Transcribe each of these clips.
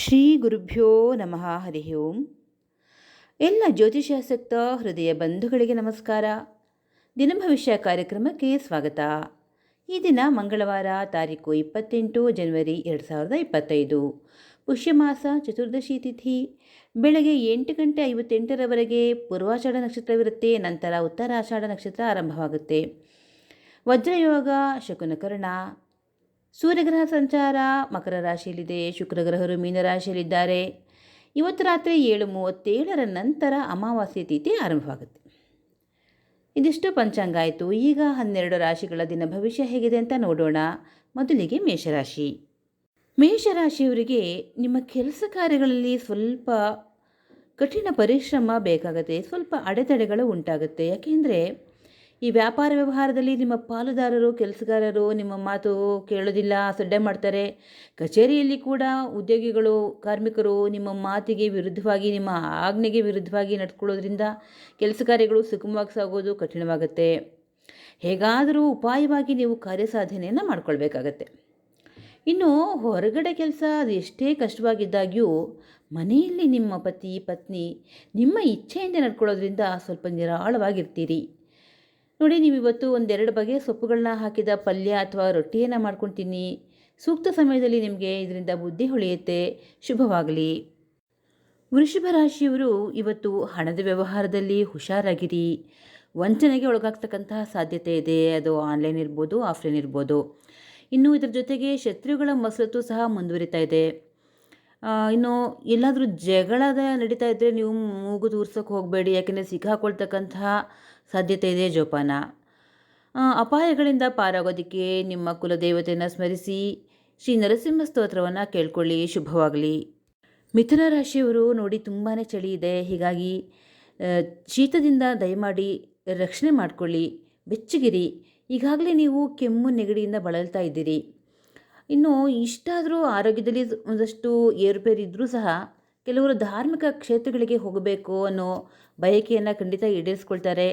ಶ್ರೀ ಗುರುಭ್ಯೋ ನಮಃ, ಹರಿ ಓಂ. ಎಲ್ಲ ಜ್ಯೋತಿಷಾಸಕ್ತ ಹೃದಯ ಬಂಧುಗಳಿಗೆ ನಮಸ್ಕಾರ. ದಿನ ಭವಿಷ್ಯ ಕಾರ್ಯಕ್ರಮಕ್ಕೆ ಸ್ವಾಗತ. ಈ ದಿನ ಮಂಗಳವಾರ ತಾರೀಕು ಇಪ್ಪತ್ತೆಂಟು ಜನವರಿ ಎರಡು ಸಾವಿರದ ಇಪ್ಪತ್ತೈದು. ಪುಷ್ಯಮಾಸ ಚತುರ್ದಶಿ ತಿಥಿ. ಬೆಳಗ್ಗೆ ಎಂಟು ಗಂಟೆ ಐವತ್ತೆಂಟರವರೆಗೆ ಪೂರ್ವಾಷಾಢ ನಕ್ಷತ್ರವಿರುತ್ತೆ, ನಂತರ ಉತ್ತರಾಷಾಢ ನಕ್ಷತ್ರ ಆರಂಭವಾಗುತ್ತೆ. ವಜ್ರಯೋಗ ಶಕುನಕರ್ಣ ಸೂರ್ಯಗ್ರಹ ಸಂಚಾರ, ಮಕರ ರಾಶಿಯಲ್ಲಿದೆ, ಶುಕ್ರಗ್ರಹರು ಮೀನರಾಶಿಯಲ್ಲಿದ್ದಾರೆ ಇವತ್ತು ರಾತ್ರಿ ಏಳು ಮೂವತ್ತೇಳರ ನಂತರ ಅಮಾವಾಸ್ಯ ತಿಥಿ ಆರಂಭವಾಗುತ್ತೆ. ಇದಿಷ್ಟು ಪಂಚಾಂಗ ಆಯಿತು. ಈಗ ಹನ್ನೆರಡು ರಾಶಿಗಳ ದಿನ ಭವಿಷ್ಯ ಹೇಗಿದೆ ಅಂತ ನೋಡೋಣ. ಮೊದಲಿಗೆ ಮೇಷರಾಶಿ. ಮೇಷರಾಶಿಯವರಿಗೆ ನಿಮ್ಮ ಕೆಲಸ ಕಾರ್ಯಗಳಲ್ಲಿ ಸ್ವಲ್ಪ ಕಠಿಣ ಪರಿಶ್ರಮ ಬೇಕಾಗುತ್ತೆ. ಸ್ವಲ್ಪ ಅಡೆತಡೆಗಳು ಉಂಟಾಗುತ್ತೆ. ಯಾಕೆಂದರೆ ಈ ವ್ಯಾಪಾರ ವ್ಯವಹಾರದಲ್ಲಿ ನಿಮ್ಮ ಪಾಲುದಾರರು, ಕೆಲಸಗಾರರು ನಿಮ್ಮ ಮಾತು ಕೇಳೋದಿಲ್ಲ ಸಡ್ಡೆ ಮಾಡ್ತಾರೆ. ಕಚೇರಿಯಲ್ಲಿ ಕೂಡ ಉದ್ಯೋಗಿಗಳು, ಕಾರ್ಮಿಕರು ನಿಮ್ಮ ಮಾತಿಗೆ ವಿರುದ್ಧವಾಗಿ, ನಿಮ್ಮ ಆಜ್ಞೆಗೆ ವಿರುದ್ಧವಾಗಿ ನಡ್ಕೊಳ್ಳೋದ್ರಿಂದ ಕೆಲಸ ಕಾರ್ಯಗಳು ಸುಗಮವಾಗಿ ಸಾಗೋದು ಕಠಿಣವಾಗುತ್ತೆ. ಹೇಗಾದರೂ ಉಪಾಯವಾಗಿ ನೀವು ಕಾರ್ಯಸಾಧನೆಯನ್ನು ಮಾಡ್ಕೊಳ್ಬೇಕಾಗತ್ತೆ. ಇನ್ನು ಹೊರಗಡೆ ಕೆಲಸ ಅದು ಎಷ್ಟೇ ಕಷ್ಟವಾಗಿದ್ದಾಗ್ಯೂ, ಮನೆಯಲ್ಲಿ ನಿಮ್ಮ ಪತಿ, ಪತ್ನಿ ನಿಮ್ಮ ಇಚ್ಛೆಯಿಂದ ನಡ್ಕೊಳ್ಳೋದ್ರಿಂದ ಸ್ವಲ್ಪ ನಿರಾಳವಾಗಿರ್ತೀರಿ. ನೋಡಿ ನೀವು ಇವತ್ತು ಒಂದೆರಡು ಬಗೆಯ ಸೊಪ್ಪುಗಳನ್ನ ಹಾಕಿದ ಪಲ್ಯ ಅಥವಾ ರೊಟ್ಟಿಯನ್ನು ಮಾಡ್ಕೊತೀನಿ ಸೂಕ್ತ ಸಮಯದಲ್ಲಿ ನಿಮಗೆ ಇದರಿಂದ ಬುದ್ಧಿ ಹೊಳೆಯುತ್ತೆ. ಶುಭವಾಗಲಿ. ವೃಷಭ ರಾಶಿಯವರು ಇವತ್ತು ಹಣದ ವ್ಯವಹಾರದಲ್ಲಿ ಹುಷಾರಾಗಿರಿ. ವಂಚನೆಗೆ ಒಳಗಾಗ್ತಕ್ಕಂತಹ ಸಾಧ್ಯತೆ ಇದೆ. ಅದು ಆನ್ಲೈನ್ ಇರ್ಬೋದು, ಆಫ್ಲೈನ್ ಇರ್ಬೋದು. ಇನ್ನು ಇದರ ಜೊತೆಗೆ ಶತ್ರುಗಳ ಮಸರತ್ತು ಸಹ ಮುಂದುವರಿತಾ ಇದೆ. ಇನ್ನು ಎಲ್ಲಾದರೂ ಜಗಳದ ನಡೀತಾ ಇದ್ದರೆ ನೀವು ಮೂಗು ತೂರ್ಸೋಕ್ಕೆ ಹೋಗಬೇಡಿ. ಯಾಕೆಂದರೆ ಸಿಕ್ಕಾಕೊಳ್ತಕ್ಕಂತಹ ಸಾಧ್ಯತೆ ಇದೆ ಜೋಪಾನ. ಅಪಾಯಗಳಿಂದ ಪಾರಾಗೋದಕ್ಕೆ ನಿಮ್ಮ ಕುಲದೇವತೆಯನ್ನು ಸ್ಮರಿಸಿ ಶ್ರೀ ನರಸಿಂಹ ಸ್ತೋತ್ರವನ್ನು ಕೇಳ್ಕೊಳ್ಳಿ. ಶುಭವಾಗಲಿ. ಮಿಥುನ ರಾಶಿಯವರು ನೋಡಿ ತುಂಬಾ ಚಳಿ ಇದೆ. ಹೀಗಾಗಿ ಶೀತದಿಂದ ದಯಮಾಡಿ ರಕ್ಷಣೆ ಮಾಡಿಕೊಳ್ಳಿ. ಬೆಚ್ಚಗಿರಿ. ಈಗಾಗಲೇ ನೀವು ಕೆಮ್ಮು ನೆಗಡಿಯಿಂದ ಬಳಲ್ತಾ ಇದ್ದೀರಿ. ಇನ್ನು ಇಷ್ಟಾದರೂ ಆರೋಗ್ಯದಲ್ಲಿ ಒಂದಷ್ಟು ಏರುಪೇರು ಇದ್ದರೂ ಸಹ ಕೆಲವರು ಧಾರ್ಮಿಕ ಕ್ಷೇತ್ರಗಳಿಗೆ ಹೋಗಬೇಕು ಅನ್ನೋ ಬಯಕೆಯನ್ನು ಖಂಡಿತ ಈಡೇರಿಸ್ಕೊಳ್ತಾರೆ.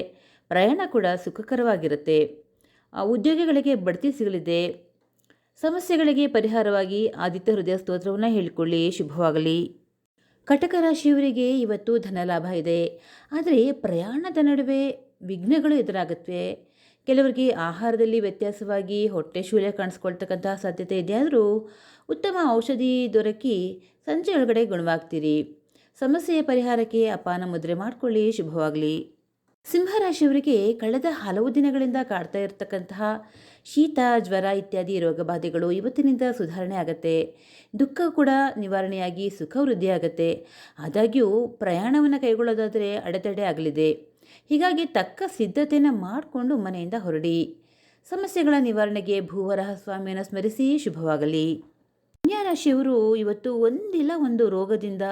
ಪ್ರಯಾಣ ಕೂಡ ಸುಖಕರವಾಗಿರುತ್ತೆ. ಉದ್ಯೋಗಿಗಳಿಗೆ ಬಡ್ತಿ ಸಿಗಲಿದೆ. ಸಮಸ್ಯೆಗಳಿಗೆ ಪರಿಹಾರವಾಗಿ ಆದಿತ್ಯ ಹೃದಯ ಸ್ತೋತ್ರವನ್ನು ಹೇಳಿಕೊಳ್ಳಿ. ಶುಭವಾಗಲಿ. ಕಟಕ ರಾಶಿಯವರಿಗೆ ಇವತ್ತು ಧನಲಾಭ ಇದೆ. ಆದರೆ ಪ್ರಯಾಣದ ನಡುವೆ ವಿಘ್ನಗಳು ಎದುರಾಗುತ್ತವೆ ಕೆಲವರಿಗೆ ಆಹಾರದಲ್ಲಿ ವ್ಯತ್ಯಾಸವಾಗಿ ಹೊಟ್ಟೆ ಶೂಲ್ಯ ಕಾಣಿಸ್ಕೊಳ್ತಕ್ಕಂತಹ ಸಾಧ್ಯತೆ ಇದೆಯಾದರೂ ಉತ್ತಮ ಔಷಧಿ ದೊರಕಿ ಸಂಜೆ ಒಳಗಡೆ ಗುಣವಾಗ್ತೀರಿ. ಸಮಸ್ಯೆಯ ಪರಿಹಾರಕ್ಕೆ ಅಪಾನ ಮುದ್ರೆ ಮಾಡಿಕೊಳ್ಳಿ. ಶುಭವಾಗಲಿ. ಸಿಂಹರಾಶಿಯವರಿಗೆ ಕಳೆದ ಹಲವು ದಿನಗಳಿಂದ ಕಾಡ್ತಾ ಇರತಕ್ಕಂತಹ ಶೀತ, ಜ್ವರ ಇತ್ಯಾದಿ ರೋಗಬಾಧೆಗಳು ಇವತ್ತಿನಿಂದ ಸುಧಾರಣೆ ಆಗುತ್ತೆ. ದುಃಖ ಕೂಡ ನಿವಾರಣೆಯಾಗಿ ಸುಖ ವೃದ್ಧಿಯಾಗತ್ತೆ ಆದಾಗ್ಯೂ ಪ್ರಯಾಣವನ್ನು ಕೈಗೊಳ್ಳೋದಾದರೆ ಅಡೆತಡೆ ಆಗಲಿದೆ. ಹೀಗಾಗಿ ತಕ್ಕ ಸಿದ್ಧತೆಯನ್ನು ಮಾಡಿಕೊಂಡು ಮನೆಯಿಂದ ಹೊರಡಿ. ಸಮಸ್ಯೆಗಳ ನಿವಾರಣೆಗೆ ಭೂವರಹ ಸ್ವಾಮಿಯನ್ನು ಸ್ಮರಿಸಿ ಶುಭವಾಗಲಿ. ರಾಶಿಯವರು ಇವತ್ತು ಒಂದಿಲ್ಲ ಒಂದು ರೋಗದಿಂದ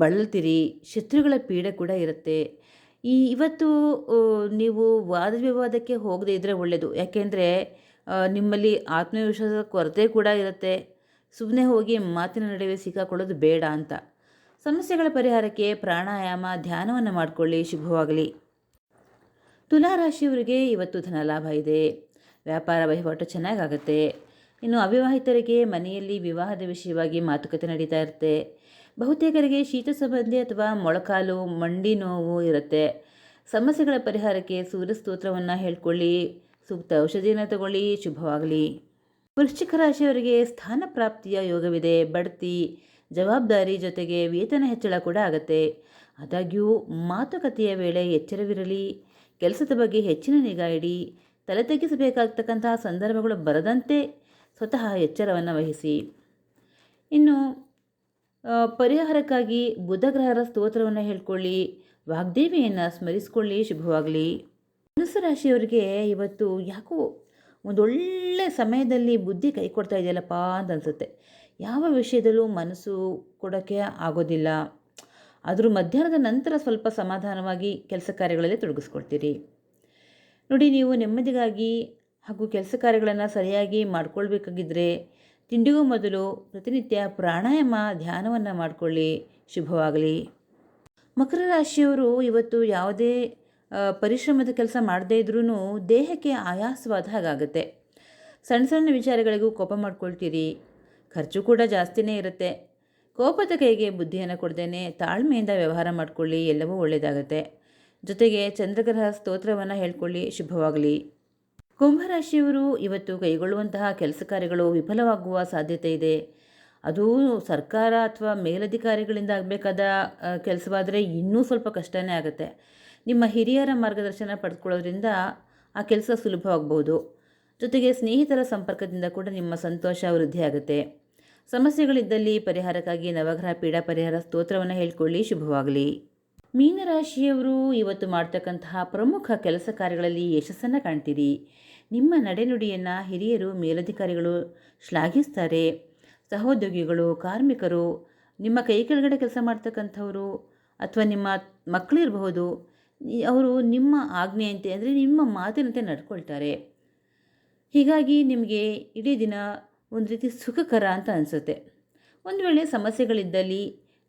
ಬಳಲ್ತೀರಿ. ಶತ್ರುಗಳ ಪೀಡೆ ಕೂಡ ಇರುತ್ತೆ. ಈ ಇವತ್ತು ನೀವು ವಾದ ವಿವಾದಕ್ಕೆ ಹೋಗದೇ ಇದ್ದರೆ ಒಳ್ಳೆಯದು ಯಾಕೆಂದರೆ ನಿಮ್ಮಲ್ಲಿ ಆತ್ಮವಿಶ್ವಾಸದ ಕೊರತೆ ಕೂಡ ಇರುತ್ತೆ. ಸುಮ್ಮನೆ ಹೋಗಿ ಮಾತಿನ ನಡುವೆ ಸಿಕ್ಕಾಕೊಳ್ಳೋದು ಬೇಡ ಅಂತ. ಸಮಸ್ಯೆಗಳ ಪರಿಹಾರಕ್ಕೆ ಪ್ರಾಣಾಯಾಮ, ಧ್ಯಾನವನ್ನು ಮಾಡಿಕೊಳ್ಳಿ. ಶುಭವಾಗಲಿ. ತುಲಾರಾಶಿಯವರಿಗೆ ಇವತ್ತು ಧನ ಲಾಭ ಇದೆ. ವ್ಯಾಪಾರ ವಹಿವಾಟು ಚೆನ್ನಾಗಾಗತ್ತೆ. ಇನ್ನು ಅವಿವಾಹಿತರಿಗೆ ಮನೆಯಲ್ಲಿ ವಿವಾಹದ ವಿಷಯವಾಗಿ ಮಾತುಕತೆ ನಡೀತಾ ಇರುತ್ತೆ. ಬಹುತೇಕರಿಗೆ ಶೀತ ಸಂಬಂಧಿ ಅಥವಾ ಮೊಳಕಾಲು, ಮಂಡಿ ನೋವು ಇರುತ್ತೆ. ಸಮಸ್ಯೆಗಳ ಪರಿಹಾರಕ್ಕೆ ಸೂರ್ಯ ಸ್ತೋತ್ರವನ್ನು ಹೇಳ್ಕೊಳ್ಳಿ. ಸೂಕ್ತ ಔಷಧಿಯನ್ನು ತಗೊಳ್ಳಿ. ಶುಭವಾಗಲಿ. ವೃಶ್ಚಿಕ ರಾಶಿಯವರಿಗೆ ಸ್ಥಾನ ಪ್ರಾಪ್ತಿಯ ಯೋಗವಿದೆ. ಬಡ್ತಿ, ಜವಾಬ್ದಾರಿ ಜೊತೆಗೆ ವೇತನ ಹೆಚ್ಚಳ ಕೂಡ ಆಗುತ್ತೆ. ಆದಾಗ್ಯೂ ಮಾತುಕತೆಯ ವೇಳೆ ಎಚ್ಚರವಿರಲಿ. ಕೆಲಸದ ಬಗ್ಗೆ ಹೆಚ್ಚಿನ ನಿಗಾ ಇಡಿ. ತಲೆ ತಗ್ಗಿಸಬೇಕಾಗ್ತಕ್ಕಂತಹ ಸಂದರ್ಭಗಳು ಬರದಂತೆ ಸ್ವತಃ ಎಚ್ಚರವನ್ನು ವಹಿಸಿ. ಇನ್ನು ಪರಿಹಾರಕ್ಕಾಗಿ ಬುಧಗ್ರಹರ ಸ್ತೋತ್ರವನ್ನು ಹೇಳ್ಕೊಳ್ಳಿ, ವಾಗ್ದೇವಿಯನ್ನು ಸ್ಮರಿಸ್ಕೊಳ್ಳಿ, ಶುಭವಾಗಲಿ. ಧನುಸು ರಾಶಿಯವರಿಗೆ ಇವತ್ತು ಯಾಕೋ ಒಂದೊಳ್ಳೆ ಸಮಯದಲ್ಲಿ ಬುದ್ಧಿ ಕೈ ಕೊಡ್ತಾ ಇದೆಯಲ್ಲಪ್ಪ ಅಂತ ಅನಿಸುತ್ತೆ. ಯಾವ ವಿಷಯದಲ್ಲೂ ಮನಸ್ಸು ಕೊಡೋಕ್ಕೆ ಆಗೋದಿಲ್ಲ. ಆದರೂ ಮಧ್ಯಾಹ್ನದ ನಂತರ ಸ್ವಲ್ಪ ಸಮಾಧಾನವಾಗಿ ಕೆಲಸ ಕಾರ್ಯಗಳಲ್ಲಿ ತೊಡಗಿಸ್ಕೊಳ್ತೀರಿ. ನೋಡಿ, ನೀವು ನೆಮ್ಮದಿಗಾಗಿ ಹಾಗೂ ಕೆಲಸ ಕಾರ್ಯಗಳನ್ನು ಸರಿಯಾಗಿ ಮಾಡ್ಕೊಳ್ಬೇಕಾಗಿದ್ದರೆ ತಿಂಡಿಗೂ ಮೊದಲು ಪ್ರತಿನಿತ್ಯ ಪ್ರಾಣಾಯಾಮ ಧ್ಯಾನವನ್ನು ಮಾಡಿಕೊಳ್ಳಿ. ಶುಭವಾಗಲಿ. ಮಕರ ರಾಶಿಯವರು ಇವತ್ತು ಯಾವುದೇ ಪರಿಶ್ರಮದ ಕೆಲಸ ಮಾಡದೇ ಇದ್ರೂ ದೇಹಕ್ಕೆ ಆಯಾಸವಾದ ಹಾಗಾಗುತ್ತೆ. ಸಣ್ಣ ಸಣ್ಣ ವಿಚಾರಗಳಿಗೂ ಕೋಪ ಮಾಡ್ಕೊಳ್ತೀರಿ. ಖರ್ಚು ಕೂಡ ಜಾಸ್ತಿನೇ ಇರುತ್ತೆ. ಕೋಪದ ಕೈಗೆ ಬುದ್ಧಿಯನ್ನು ಕೊಡ್ದೇನೆ ತಾಳ್ಮೆಯಿಂದ ವ್ಯವಹಾರ ಮಾಡಿಕೊಳ್ಳಿ, ಎಲ್ಲವೂ ಒಳ್ಳೆಯದಾಗುತ್ತೆ ಜೊತೆಗೆ ಚಂದ್ರಗ್ರಹ ಸ್ತೋತ್ರವನ್ನು ಹೇಳ್ಕೊಳ್ಳಿ, ಶುಭವಾಗಲಿ. ಕುಂಭರಾಶಿಯವರು ಇವತ್ತು ಕೈಗೊಳ್ಳುವಂತಹ ಕೆಲಸ ಕಾರ್ಯಗಳು ವಿಫಲವಾಗುವ ಸಾಧ್ಯತೆ ಇದೆ. ಅದು ಸರ್ಕಾರ ಅಥವಾ ಮೇಲಧಿಕಾರಿಗಳಿಂದ ಆಗಬೇಕಾದ ಕೆಲಸವಾದರೆ ಇನ್ನೂ ಸ್ವಲ್ಪ ಕಷ್ಟನೇ ಆಗುತ್ತೆ. ನಿಮ್ಮ ಹಿರಿಯರ ಮಾರ್ಗದರ್ಶನ ಪಡೆದುಕೊಳ್ಳೋದ್ರಿಂದ ಆ ಕೆಲಸ ಸುಲಭವಾಗ್ಬೋದು ಜೊತೆಗೆ ಸ್ನೇಹಿತರ ಸಂಪರ್ಕದಿಂದ ಕೂಡ ನಿಮ್ಮ ಸಂತೋಷ ವೃದ್ಧಿಯಾಗುತ್ತೆ ಸಮಸ್ಯೆಗಳಿದ್ದಲ್ಲಿ ಪರಿಹಾರಕ್ಕಾಗಿ ನವಗ್ರಹ ಪೀಡಾ ಪರಿಹಾರ ಸ್ತೋತ್ರವನ್ನು ಹೇಳ್ಕೊಳ್ಳಿ. ಶುಭವಾಗಲಿ. ಮೀನರಾಶಿಯವರು ಇವತ್ತು ಮಾಡ್ತಕ್ಕಂತಹ ಪ್ರಮುಖ ಕೆಲಸ ಕಾರ್ಯಗಳಲ್ಲಿ ಯಶಸ್ಸನ್ನು ಕಾಣ್ತೀರಿ. ನಿಮ್ಮ ನಡೆನುಡಿಯನ್ನು ಹಿರಿಯರು, ಮೇಲಧಿಕಾರಿಗಳು ಶ್ಲಾಘಿಸ್ತಾರೆ. ಸಹೋದ್ಯೋಗಿಗಳು, ಕಾರ್ಮಿಕರು, ನಿಮ್ಮ ಕೈ ಕೆಳಗಡೆ ಕೆಲಸ ಮಾಡ್ತಕ್ಕಂಥವರು ಅಥವಾ ನಿಮ್ಮ ಮಕ್ಕಳಿರಬಹುದು ಅವರು ನಿಮ್ಮ ಆಜ್ಞೆಯಂತೆ ಅಂದರೆ ನಿಮ್ಮ ಮಾತಿನಂತೆ ನಡ್ಕೊಳ್ತಾರೆ. ಹೀಗಾಗಿ ನಿಮಗೆ ಇಡೀ ದಿನ ಒಂದು ರೀತಿ ಸುಖಕರ ಅಂತ ಅನಿಸುತ್ತೆ. ಒಂದು ವೇಳೆ ಸಮಸ್ಯೆಗಳಿದ್ದಲ್ಲಿ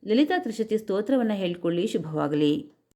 ಲಲಿತಾ ತ್ರಿಶತಿ ಸ್ತೋತ್ರವನ್ನು ಹೇಳ್ಕೊಳ್ಳಿ, ಶುಭವಾಗಲಿ.